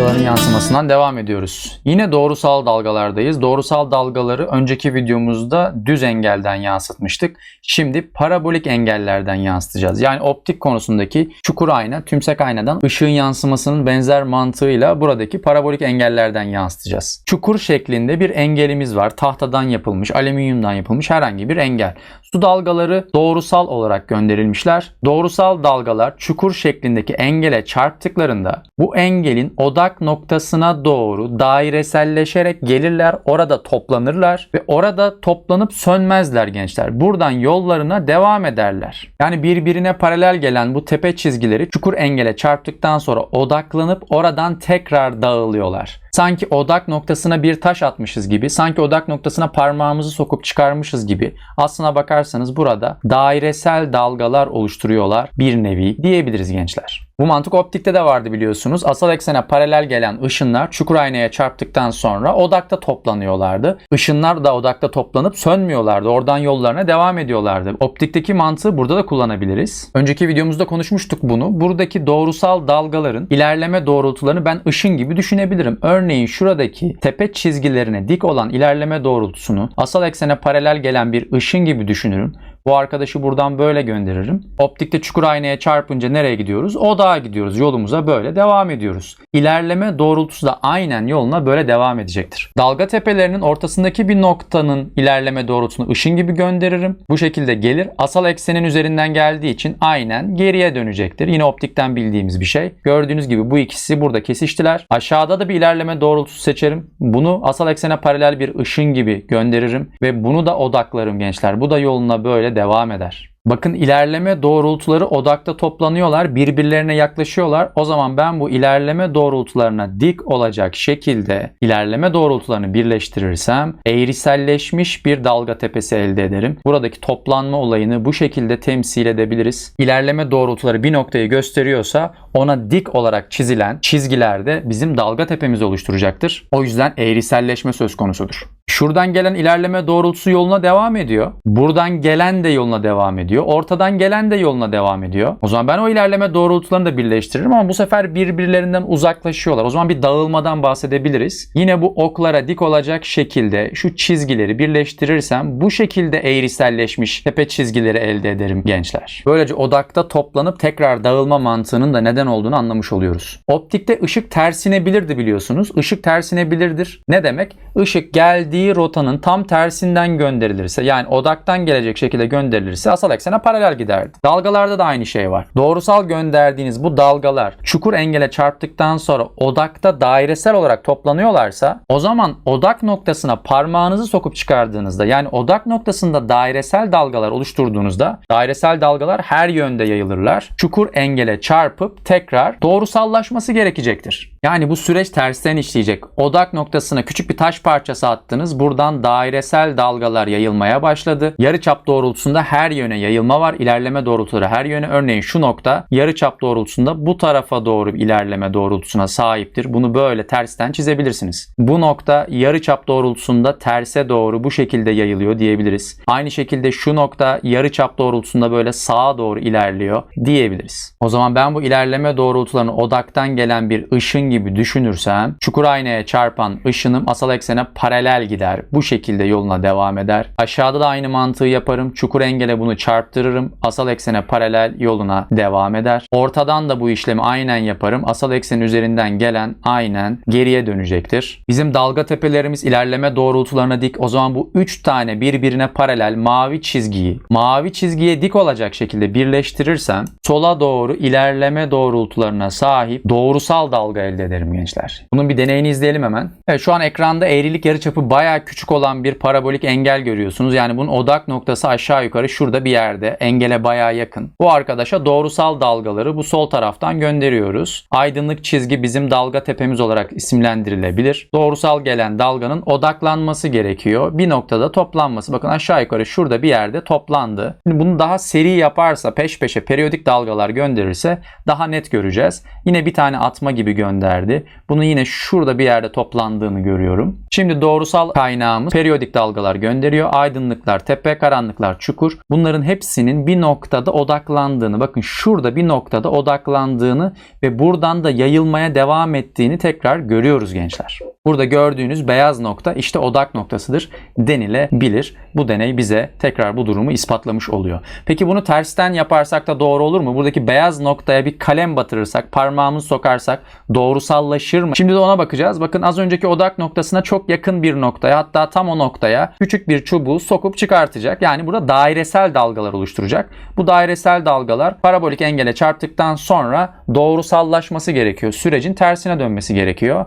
dalgaların yansımasından devam ediyoruz. Yine doğrusal dalgalardayız. Doğrusal dalgaları önceki videomuzda düz engelden yansıtmıştık. Şimdi parabolik engellerden yansıtacağız. Yani optik konusundaki çukur ayna, tümsek aynadan ışığın yansımasının benzer mantığıyla buradaki parabolik engellerden yansıtacağız. Çukur şeklinde bir engelimiz var. Tahtadan yapılmış, alüminyumdan yapılmış herhangi bir engel. Su dalgaları doğrusal olarak gönderilmişler. Doğrusal dalgalar çukur şeklindeki engele çarptıklarında bu engelin odak noktasına doğru daireselleşerek gelirler, orada toplanırlar ve orada toplanıp sönmezler gençler. Buradan yollarına devam ederler. Yani birbirine paralel gelen bu tepe çizgileri çukur engele çarptıktan sonra odaklanıp oradan tekrar dağılıyorlar. Sanki odak noktasına bir taş atmışız gibi, sanki odak noktasına parmağımızı sokup çıkarmışız gibi aslına bakarsanız burada dairesel dalgalar oluşturuyorlar bir nevi diyebiliriz gençler. Bu mantık optikte de vardı biliyorsunuz. Asal eksene paralel gelen ışınlar çukur aynaya çarptıktan sonra odakta toplanıyorlardı. Işınlar da odakta toplanıp sönmüyorlardı. Oradan yollarına devam ediyorlardı. Optikteki mantığı burada da kullanabiliriz. Önceki videomuzda konuşmuştuk bunu. Buradaki doğrusal dalgaların ilerleme doğrultularını ben ışın gibi düşünebilirim. Örneğin şuradaki tepe çizgilerine dik olan ilerleme doğrultusunu asal eksene paralel gelen bir ışın gibi düşünürüm. Bu arkadaşı buradan böyle gönderirim. Optikte çukur aynaya çarpınca nereye gidiyoruz? Odağa gidiyoruz. Yolumuza böyle devam ediyoruz. İlerleme doğrultusu da aynen yoluna böyle devam edecektir. Dalga tepelerinin ortasındaki bir noktanın ilerleme doğrultusunu ışın gibi gönderirim. Bu şekilde gelir. Asal eksenin üzerinden geldiği için aynen geriye dönecektir. Yine optikten bildiğimiz bir şey. Gördüğünüz gibi bu ikisi burada kesiştiler. Aşağıda da bir ilerleme doğrultusu seçerim. Bunu asal eksene paralel bir ışın gibi gönderirim ve bunu da odaklarım gençler. Bu da yoluna böyle devam eder. Bakın ilerleme doğrultuları odakta toplanıyorlar, birbirlerine yaklaşıyorlar. O zaman ben bu ilerleme doğrultularına dik olacak şekilde ilerleme doğrultularını birleştirirsem eğriselleşmiş bir dalga tepesi elde ederim. Buradaki toplanma olayını bu şekilde temsil edebiliriz. İlerleme doğrultuları bir noktayı gösteriyorsa ona dik olarak çizilen çizgiler de bizim dalga tepemizi oluşturacaktır. O yüzden eğriselleşme söz konusudur. Şuradan gelen ilerleme doğrultusu yoluna devam ediyor. Buradan gelen de yoluna devam ediyor. Ortadan gelen de yoluna devam ediyor. O zaman ben o ilerleme doğrultularını da birleştiririm ama bu sefer birbirlerinden uzaklaşıyorlar. O zaman bir dağılmadan bahsedebiliriz. Yine bu oklara dik olacak şekilde şu çizgileri birleştirirsem bu şekilde eğriselleşmiş tepe çizgileri elde ederim gençler. Böylece odakta toplanıp tekrar dağılma mantığının da neden olduğunu anlamış oluyoruz. Optikte ışık tersinebilirdi biliyorsunuz. Işık tersinebilirdir. Ne demek? Işık geldiği rotanın tam tersinden gönderilirse yani odaktan gelecek şekilde gönderilirse asal eksene paralel giderdi. Dalgalarda da aynı şey var. Doğrusal gönderdiğiniz bu dalgalar çukur engele çarptıktan sonra odakta dairesel olarak toplanıyorlarsa o zaman odak noktasına parmağınızı sokup çıkardığınızda yani odak noktasında dairesel dalgalar oluşturduğunuzda dairesel dalgalar her yönde yayılırlar. Çukur engele çarpıp tekrar doğrusallaşması gerekecektir. Yani bu süreç tersten işleyecek. Odak noktasına küçük bir taş parçası attınız. Buradan dairesel dalgalar yayılmaya başladı. Yarıçap doğrultusunda her yöne yayılma var. İlerleme doğrultuları her yöne. Örneğin şu nokta yarıçap doğrultusunda bu tarafa doğru ilerleme doğrultusuna sahiptir. Bunu böyle tersten çizebilirsiniz. Bu nokta yarıçap doğrultusunda terse doğru bu şekilde yayılıyor diyebiliriz. Aynı şekilde şu nokta yarıçap doğrultusunda böyle sağa doğru ilerliyor diyebiliriz. O zaman ben bu ilerleme doğrultularını odaktan gelen bir ışın gibi düşünürsem çukur aynaya çarpan ışınım asal eksene paralel gider. Bu şekilde yoluna devam eder. Aşağıda da aynı mantığı yaparım. Çukur engele bunu çarptırırım. Asal eksene paralel yoluna devam eder. Ortadan da bu işlemi aynen yaparım. Asal eksenin üzerinden gelen aynen geriye dönecektir. Bizim dalga tepelerimiz ilerleme doğrultularına dik. O zaman bu 3 tane birbirine paralel mavi çizgiyi mavi çizgiye dik olacak şekilde birleştirirsem sola doğru ilerleme doğrultularına sahip doğrusal dalga elde ederim gençler. Bunun bir deneyini izleyelim hemen. Evet şu an ekranda eğrilik yarıçapı bayağı küçük olan bir parabolik engel görüyorsunuz. Yani bunun odak noktası aşağı yukarı şurada bir yerde. Engele bayağı yakın. Bu arkadaşa doğrusal dalgaları bu sol taraftan gönderiyoruz. Aydınlık çizgi bizim dalga tepemiz olarak isimlendirilebilir. Doğrusal gelen dalganın odaklanması gerekiyor. Bir noktada toplanması. Bakın aşağı yukarı şurada bir yerde toplandı. Şimdi bunu daha seri yaparsa peş peşe periyodik dalgalar gönderirse daha net göreceğiz. Yine bir tane atma gibi gönderdi. Bunu yine şurada bir yerde toplandığını görüyorum. Şimdi doğrusal kaynağımız periyodik dalgalar gönderiyor. Aydınlıklar tepe, karanlıklar çukur. Bunların hepsi hepsinin bir noktada odaklandığını, bakın şurada bir noktada odaklandığını ve buradan da yayılmaya devam ettiğini tekrar görüyoruz gençler. Burada gördüğünüz beyaz nokta işte odak noktasıdır denilebilir. Bu deney bize tekrar bu durumu ispatlamış oluyor. Peki bunu tersten yaparsak da doğru olur mu? Buradaki beyaz noktaya bir kalem batırırsak, parmağımızı sokarsak doğrusallaşır mı? Şimdi de ona bakacağız. Bakın az önceki odak noktasına çok yakın bir noktaya hatta tam o noktaya küçük bir çubuğu sokup çıkartacak. Yani burada dairesel dalgalar oluşturacak. Bu dairesel dalgalar parabolik engele çarptıktan sonra doğrusallaşması gerekiyor. Sürecin tersine dönmesi gerekiyor.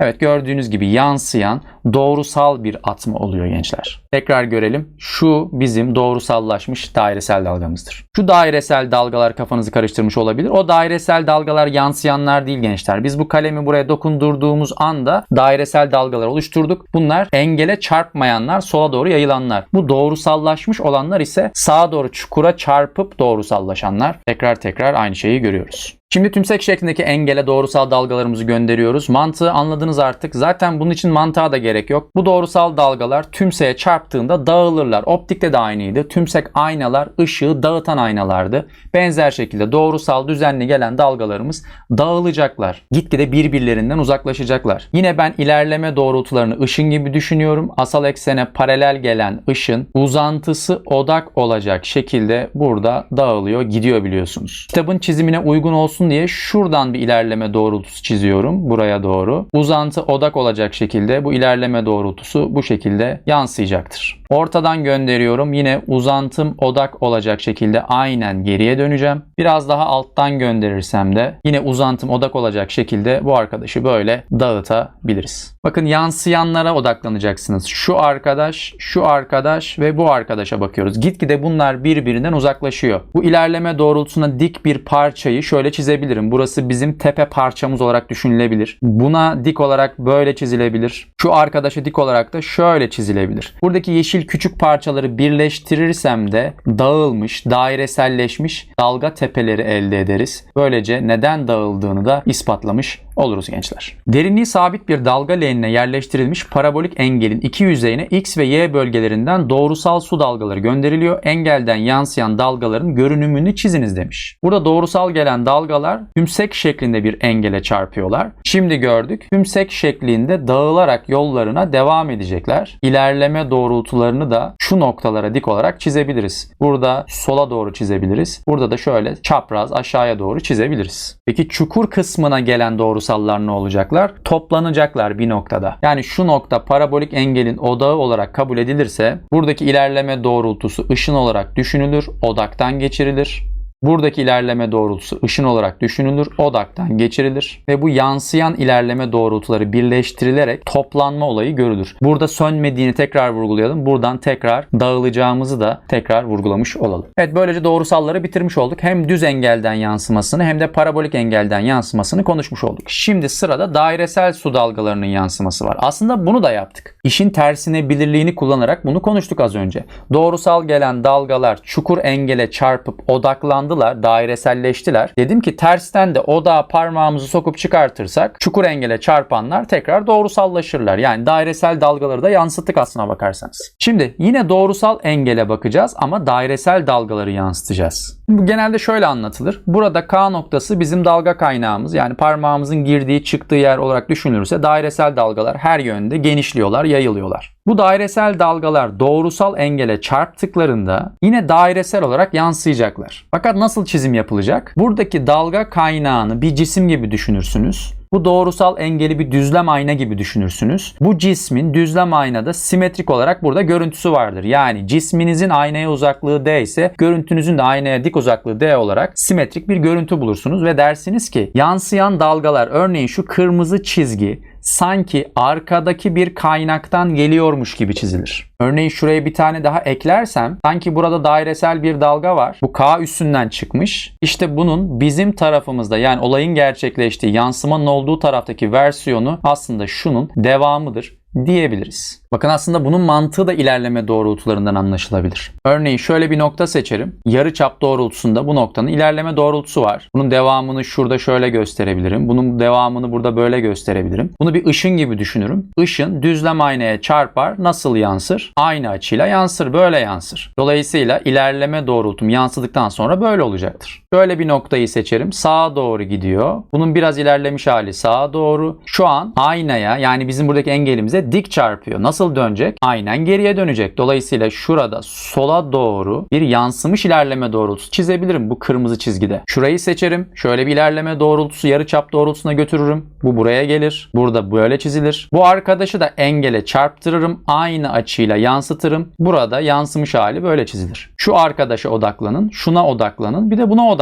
Evet gördüğünüz gibi yansıyan doğrusal bir atma oluyor gençler. Tekrar görelim. Şu bizim doğrusallaşmış dairesel dalgamızdır. Şu dairesel dalgalar kafanızı karıştırmış olabilir. O dairesel dalgalar yansıyanlar değil gençler. Biz bu kalemi buraya dokundurduğumuz anda dairesel dalgalar oluşturduk. Bunlar engele çarpmayanlar, sola doğru yayılanlar. Bu doğrusallaşmış olanlar ise sağa doğru çukura çarpıp doğrusallaşanlar. Tekrar tekrar aynı şeyi görüyoruz. Şimdi tümsek şeklindeki engele doğrusal dalgalarımızı gönderiyoruz. Mantığı anladınız artık. Zaten bunun için mantığa da gerek yok. Bu doğrusal dalgalar tümseğe çarptığında dağılırlar. Optikte de aynıydı. Tümsek aynalar ışığı dağıtan aynalardı. Benzer şekilde doğrusal düzenli gelen dalgalarımız dağılacaklar. Gitgide birbirlerinden uzaklaşacaklar. Yine ben ilerleme doğrultularını ışın gibi düşünüyorum. Asal eksene paralel gelen ışın uzantısı odak olacak şekilde burada dağılıyor, gidiyor biliyorsunuz. Kitabın çizimine uygun olsun olsun diye şuradan bir ilerleme doğrultusu çiziyorum buraya doğru. Uzantı odak olacak şekilde bu ilerleme doğrultusu bu şekilde yansıyacaktır. Ortadan gönderiyorum. Yine uzantım odak olacak şekilde aynen geriye döneceğim. Biraz daha alttan gönderirsem de yine uzantım odak olacak şekilde bu arkadaşı böyle dağıtabiliriz. Bakın yansıyanlara odaklanacaksınız. Şu arkadaş, şu arkadaş ve bu arkadaşa bakıyoruz. Gitgide bunlar birbirinden uzaklaşıyor. Bu ilerleme doğrultusuna dik bir parçayı şöyle çizebilirim. Burası bizim tepe parçamız olarak düşünülebilir. Buna dik olarak böyle çizilebilir. Şu arkadaşa dik olarak da şöyle çizilebilir. Buradaki yeşil küçük parçaları birleştirirsem de dağılmış, daireselleşmiş dalga tepeleri elde ederiz. Böylece neden dağıldığını da ispatlamış oluruz gençler. Derinliği sabit bir dalga leğenine yerleştirilmiş parabolik engelin iki yüzeyine X ve Y bölgelerinden doğrusal su dalgaları gönderiliyor. Engelden yansıyan dalgaların görünümünü çiziniz demiş. Burada doğrusal gelen dalgalar tümsek şeklinde bir engele çarpıyorlar. Şimdi gördük. Tümsek şeklinde dağılarak yollarına devam edecekler. İlerleme doğrultularını da şu noktalara dik olarak çizebiliriz. Burada sola doğru çizebiliriz. Burada da şöyle çapraz aşağıya doğru çizebiliriz. Peki çukur kısmına gelen doğrusallar ne olacaklar? Toplanacaklar bir noktada. Yani şu nokta parabolik engelin odağı olarak kabul edilirse buradaki ilerleme doğrultusu ışın olarak düşünülür, odaktan geçirilir. Buradaki ilerleme doğrultusu ışın olarak düşünülür, odaktan geçirilir ve bu yansıyan ilerleme doğrultuları birleştirilerek toplanma olayı görülür. Burada sönmediğini tekrar vurgulayalım. Buradan tekrar dağılacağımızı da tekrar vurgulamış olalım. Evet böylece doğrusalları bitirmiş olduk. Hem düz engelden yansımasını hem de parabolik engelden yansımasını konuşmuş olduk. Şimdi sırada dairesel su dalgalarının yansıması var. Aslında bunu da yaptık. İşin tersine bilirliğini kullanarak bunu konuştuk az önce. Doğrusal gelen dalgalar çukur engele çarpıp odaklandı hızlandılar, daireselleştiler. Dedim ki tersten de odağa parmağımızı sokup çıkartırsak çukur engele çarpanlar tekrar doğrusallaşırlar. Yani dairesel dalgaları da yansıttık aslına bakarsanız. Şimdi yine doğrusal engele bakacağız ama dairesel dalgaları yansıtacağız. Bu genelde şöyle anlatılır. Burada K noktası bizim dalga kaynağımız. Yani parmağımızın girdiği çıktığı yer olarak düşünülürse dairesel dalgalar her yönde genişliyorlar, yayılıyorlar. Bu dairesel dalgalar doğrusal engele çarptıklarında yine dairesel olarak yansıyacaklar. Fakat nasıl çizim yapılacak? Buradaki dalga kaynağını bir cisim gibi düşünürsünüz. Bu doğrusal engeli bir düzlem ayna gibi düşünürsünüz. Bu cismin düzlem aynada simetrik olarak burada görüntüsü vardır. Yani cisminizin aynaya uzaklığı D ise görüntünüzün de aynaya dik uzaklığı D olarak simetrik bir görüntü bulursunuz ve dersiniz ki yansıyan dalgalar örneğin şu kırmızı çizgi sanki arkadaki bir kaynaktan geliyormuş gibi çizilir. Örneğin şuraya bir tane daha eklersem sanki burada dairesel bir dalga var. Bu K üstünden çıkmış. İşte bunun bizim tarafımızda yani olayın gerçekleştiği yansımanın olduğu taraftaki versiyonu aslında şunun devamıdır. Diyebiliriz. Bakın aslında bunun mantığı da ilerleme doğrultularından anlaşılabilir. Örneğin şöyle bir nokta seçerim. Yarı çap doğrultusunda bu noktanın ilerleme doğrultusu var. Bunun devamını şurada şöyle gösterebilirim. Bunun devamını burada böyle gösterebilirim. Bunu bir ışın gibi düşünürüm. Işın düzlem aynaya çarpar. Nasıl yansır? Aynı açıyla yansır. Böyle yansır. Dolayısıyla ilerleme doğrultum yansıdıktan sonra böyle olacaktır. Böyle bir noktayı seçerim. Sağa doğru gidiyor. Bunun biraz ilerlemiş hali sağa doğru. Şu an aynaya yani bizim buradaki engelimize dik çarpıyor. Nasıl dönecek? Aynen geriye dönecek. Dolayısıyla şurada sola doğru bir yansımış ilerleme doğrultusu çizebilirim bu kırmızı çizgide. Şurayı seçerim. Şöyle bir ilerleme doğrultusu yarıçap doğrultusuna götürürüm. Bu buraya gelir. Burada böyle çizilir. Bu arkadaşı da engele çarptırırım. Aynı açıyla yansıtırım. Burada yansımış hali böyle çizilir. Şu arkadaşa odaklanın. Şuna odaklanın. Bir de buna odaklanın.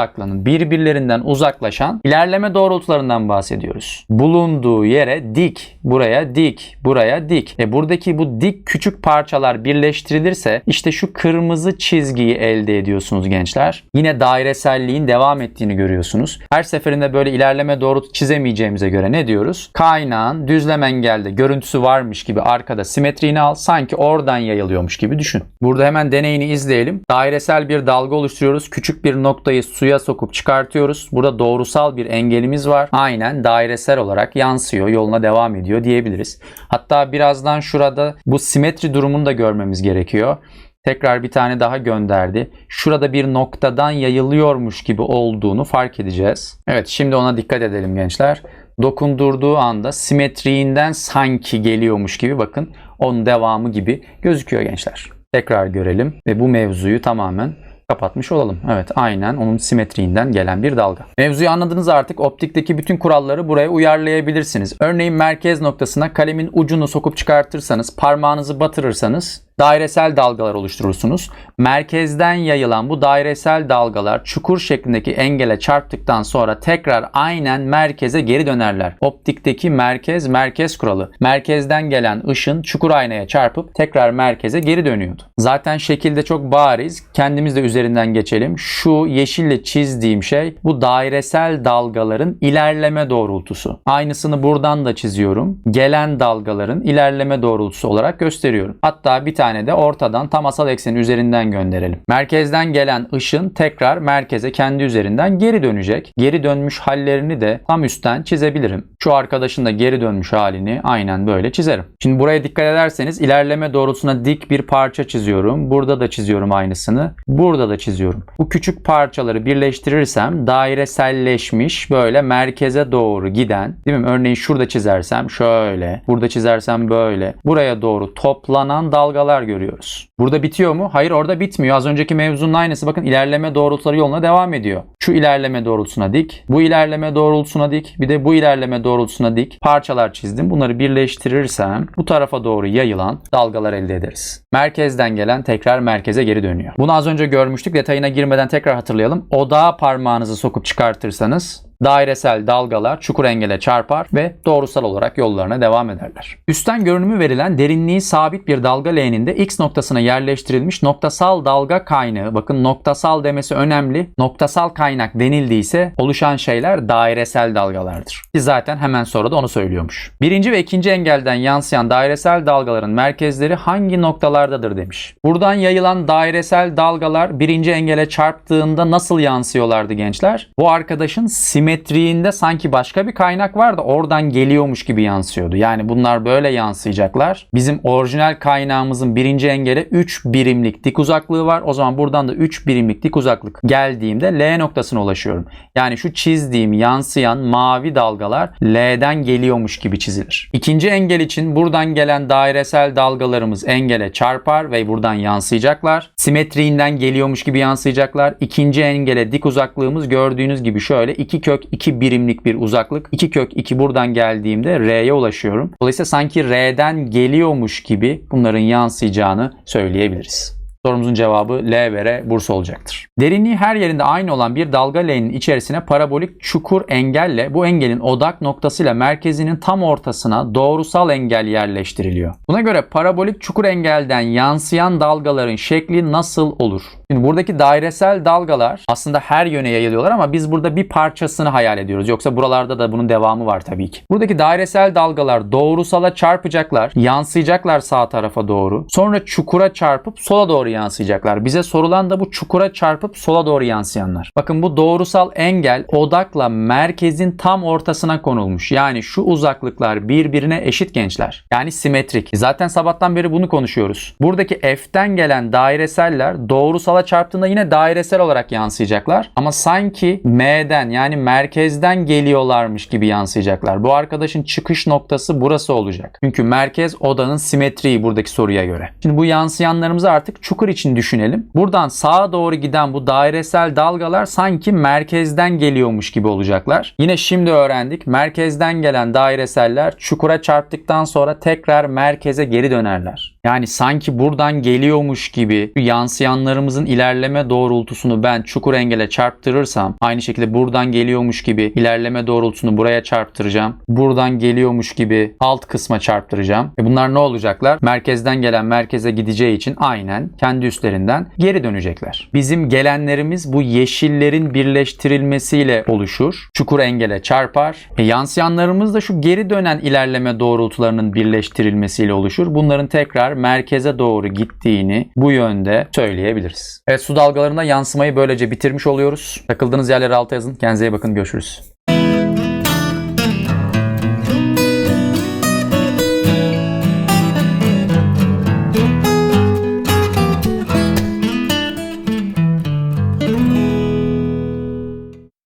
Birbirlerinden uzaklaşan ilerleme doğrultularından bahsediyoruz. Bulunduğu yere dik. Buraya dik. Buraya dik. E buradaki bu dik küçük parçalar birleştirilirse işte şu kırmızı çizgiyi elde ediyorsunuz gençler. Yine daireselliğin devam ettiğini görüyorsunuz. Her seferinde böyle ilerleme doğrultu çizemeyeceğimize göre ne diyoruz? Kaynağın düzlem engelde görüntüsü varmış gibi arkada simetriğini al. Sanki oradan yayılıyormuş gibi düşün. Burada hemen deneyini izleyelim. Dairesel bir dalga oluşturuyoruz. Küçük bir noktayı suya sokup çıkartıyoruz. Burada doğrusal bir engelimiz var. Aynen dairesel olarak yansıyor, yoluna devam ediyor diyebiliriz. Hatta birazdan şurada bu simetri durumunu da görmemiz gerekiyor. Tekrar bir tane daha gönderdi. Şurada bir noktadan yayılıyormuş gibi olduğunu fark edeceğiz. Evet şimdi ona dikkat edelim gençler. Dokundurduğu anda simetriğinden sanki geliyormuş gibi bakın onun devamı gibi gözüküyor gençler. Tekrar görelim ve bu mevzuyu tamamen kapatmış olalım. Evet aynen onun simetriğinden gelen bir dalga. Mevzuyu anladınız artık optikteki bütün kuralları buraya uyarlayabilirsiniz. Örneğin merkez noktasına kalemin ucunu sokup çıkartırsanız parmağınızı batırırsanız dairesel dalgalar oluşturursunuz. Merkezden yayılan bu dairesel dalgalar çukur şeklindeki engele çarptıktan sonra tekrar aynen merkeze geri dönerler. Optikteki merkez merkez kuralı. Merkezden gelen ışın çukur aynaya çarpıp tekrar merkeze geri dönüyordu. Zaten şekilde çok bariz. Kendimiz de üzerinden geçelim. Şu yeşille çizdiğim şey bu dairesel dalgaların ilerleme doğrultusu. Aynısını buradan da çiziyorum. Gelen dalgaların ilerleme doğrultusu olarak gösteriyorum. Hatta bir tane de ortadan tam asal eksenin üzerinden gönderelim. Merkezden gelen ışın tekrar merkeze kendi üzerinden geri dönecek. Geri dönmüş hallerini de tam üstten çizebilirim. Şu arkadaşın da geri dönmüş halini aynen böyle çizerim. Şimdi buraya dikkat ederseniz ilerleme doğrultusuna dik bir parça çiziyorum. Burada da çiziyorum aynısını. Burada da çiziyorum. Bu küçük parçaları birleştirirsem daireselleşmiş böyle merkeze doğru giden değil mi? Örneğin şurada çizersem şöyle. Burada çizersem böyle. Buraya doğru toplanan dalgalar görüyoruz. Burada bitiyor mu? Hayır orada bitmiyor. Az önceki mevzunun aynısı. Bakın ilerleme doğrultuları yoluna devam ediyor. Şu ilerleme doğrultusuna dik. Bu ilerleme doğrultusuna dik. Bir de bu ilerleme doğrultusuna dik. Parçalar çizdim. Bunları birleştirirsem bu tarafa doğru yayılan dalgalar elde ederiz. Merkezden gelen tekrar merkeze geri dönüyor. Bunu az önce görmüştük. Detayına girmeden tekrar hatırlayalım. Odağa parmağınızı sokup çıkartırsanız dairesel dalgalar çukur engele çarpar ve doğrusal olarak yollarına devam ederler. Üstten görünümü verilen derinliği sabit bir dalga leğeninde x noktasına yerleştirilmiş noktasal dalga kaynağı. Bakın noktasal demesi önemli. Noktasal kaynak denildiyse oluşan şeyler dairesel dalgalardır. Ki zaten hemen sonra da onu söylüyormuş. Birinci ve ikinci engelden yansıyan dairesel dalgaların merkezleri hangi noktalardadır demiş. Buradan yayılan dairesel dalgalar birinci engele çarptığında nasıl yansıyorlardı gençler? Bu arkadaşın sim simetriğinde sanki başka bir kaynak var da oradan geliyormuş gibi yansıyordu. Yani bunlar böyle yansıyacaklar. Bizim orijinal kaynağımızın birinci engele 3 birimlik dik uzaklığı var. O zaman buradan da 3 birimlik dik uzaklık geldiğimde L noktasına ulaşıyorum. Yani şu çizdiğim yansıyan mavi dalgalar L'den geliyormuş gibi çizilir. İkinci engel için buradan gelen dairesel dalgalarımız engele çarpar ve buradan yansıyacaklar. Simetriğinden geliyormuş gibi yansıyacaklar. İkinci engele dik uzaklığımız gördüğünüz gibi şöyle 2 kök kök 2 birimlik bir uzaklık. 2 kök 2 buradan geldiğimde R'ye ulaşıyorum. Dolayısıyla sanki R'den geliyormuş gibi bunların yansıyacağını söyleyebiliriz. Sorumuzun cevabı L ve Bursa olacaktır. Derinliği her yerinde aynı olan bir dalga leğenin içerisine parabolik çukur engelle bu engelin odak noktasıyla merkezinin tam ortasına doğrusal engel yerleştiriliyor. Buna göre parabolik çukur engelden yansıyan dalgaların şekli nasıl olur? Şimdi buradaki dairesel dalgalar aslında her yöne yayılıyorlar ama biz burada bir parçasını hayal ediyoruz. Yoksa buralarda da bunun devamı var tabii ki. Buradaki dairesel dalgalar doğrusala çarpacaklar, yansıyacaklar sağ tarafa doğru. Sonra çukura çarpıp sola doğru yansıyacaklar. Bize sorulan da bu çukura çarpıp sola doğru yansıyanlar. Bakın bu doğrusal engel odakla merkezin tam ortasına konulmuş. Yani şu uzaklıklar birbirine eşit gençler. Yani simetrik. Zaten sabahtan beri bunu konuşuyoruz. Buradaki F'ten gelen daireseller doğrusala çarptığında yine dairesel olarak yansıyacaklar. Ama sanki M'den yani merkezden geliyorlarmış gibi yansıyacaklar. Bu arkadaşın çıkış noktası burası olacak. Çünkü merkez odanın simetriği buradaki soruya göre. Şimdi bu yansıyanlarımızı artık çukur için düşünelim. Buradan sağa doğru giden bu dairesel dalgalar sanki merkezden geliyormuş gibi olacaklar. Yine şimdi öğrendik. Merkezden gelen daireseller çukura çarptıktan sonra tekrar merkeze geri dönerler. Yani sanki buradan geliyormuş gibi yansıyanlarımızın ilerleme doğrultusunu ben çukur engele çarptırırsam aynı şekilde buradan geliyormuş gibi ilerleme doğrultusunu buraya çarptıracağım. Buradan geliyormuş gibi alt kısma çarptıracağım. E bunlar ne olacaklar? Merkezden gelen merkeze gideceği için aynen kendi üstlerinden geri dönecekler. Bizim gelenlerimiz bu yeşillerin birleştirilmesiyle oluşur. Çukur engele çarpar. E yansıyanlarımız da şu geri dönen ilerleme doğrultularının birleştirilmesiyle oluşur. Bunların tekrar merkeze doğru gittiğini bu yönde söyleyebiliriz. Evet su dalgalarında yansımayı böylece bitirmiş oluyoruz. Takıldığınız yerleri alta yazın. Kendinize iyi bakın. Görüşürüz.